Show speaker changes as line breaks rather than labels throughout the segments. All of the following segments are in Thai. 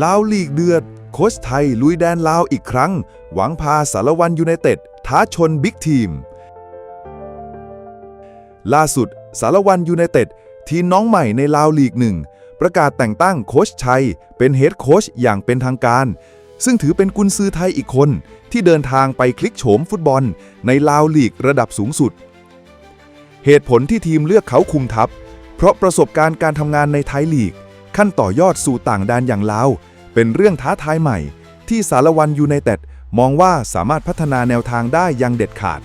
ลาวลีกเดือด โค้ชไทยลุยแดนลาวอีกครั้ง หวังพาสารวันยูไนเต็ดท้าชนบิ๊กทีม ล่าสุด สารวันยูไนเต็ดทีมน้องใหม่ในลาวลีกหนึ่งประกาศแต่งตั้งโค้ชชัย เป็นเฮดโค้ชอย่างเป็นทางการ ซึ่งถือเป็นกุนซือไทยอีกคน ที่เดินทางไปคลิกโฉมฟุตบอล ในลาวลีกระดับสูงสุด เหตุผลที่ทีมเลือกเขาคุมทัพ เพราะประสบการณ์การทำงานในไทยลีก ขั้นต่อยอดสู่ต่างแดนอย่างลาว เป็นเรื่องท้าทายใหม่ ที่สารวันยูไนเต็ดมองว่าสามารถพัฒนาแนวทางได้อย่างเด็ดขาด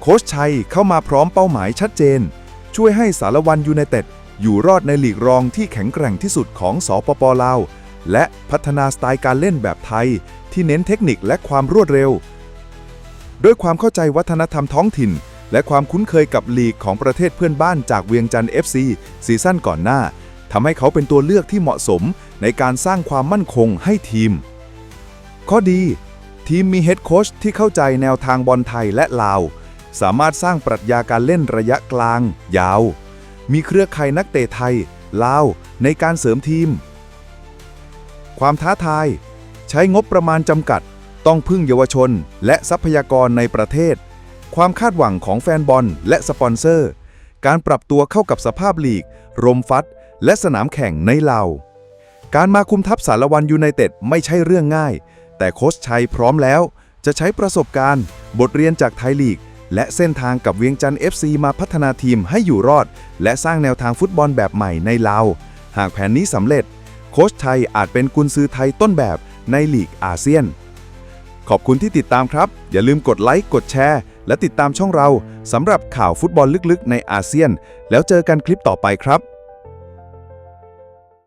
โค้ชชัยเข้ามาพร้อมเป้าหมายชัดเจน ช่วยให้สารวันยูไนเต็ดอยู่รอดในหลีกรองที่แข็งแกร่งที่สุดของสปปลาว และพัฒนาสไตล์การเล่นแบบไทย ที่เน้นเทคนิคและความรวดเร็ว ด้วยความเข้าใจวัฒนธรรมท้องถิ่น และความคุ้นเคยกับลีกของประเทศเพื่อนบ้านจากเวียงจันทร์ FC ซีซั่นก่อนหน้า ทำให้เขาเป็นตัวเลือกที่เหมาะสมในการสร้างความมั่นคงให้ทีม ข้อดี ทีมมีเฮดโค้ชที่เข้าใจแนวทางบอลไทยและลาว สามารถสร้างปรัชญาการเล่นระยะกลาง ยาว มีเครือข่ายนักเตะไทย ลาว ในการเสริมทีม ความท้าทาย ใช้งบประมาณจำกัด ต้องพึ่งเยาวชน และทรัพยากรในประเทศ ความคาดหวังของแฟนบอลและสปอนเซอร์ การปรับตัวเข้ากับสภาพลีก รมฟัด และสนามแข่งในลาว การมาคุมทัพสารวันยูไนเต็ดไม่ใช่เรื่องง่าย แต่โค้ชชัยพร้อมแล้ว จะใช้ประสบการณ์ บทเรียนจากไทยลีก และเส้นทางกับเวียงจันทร์ FC มาพัฒนาทีมให้อยู่รอด และสร้างแนวทางฟุตบอลแบบใหม่ในลาว หากแผนนี้สำเร็จ โค้ชไทยอาจเป็นกุนซือไทยต้นแบบในลีกอาเซียน ขอบคุณที่ติดตามครับ อย่าลืมกดไลค์กดแชร์ และติดตามช่องเราสำหรับข่าวฟุตบอลลึกๆ ในอาเซียน แล้วเจอกันคลิปต่อไปครับ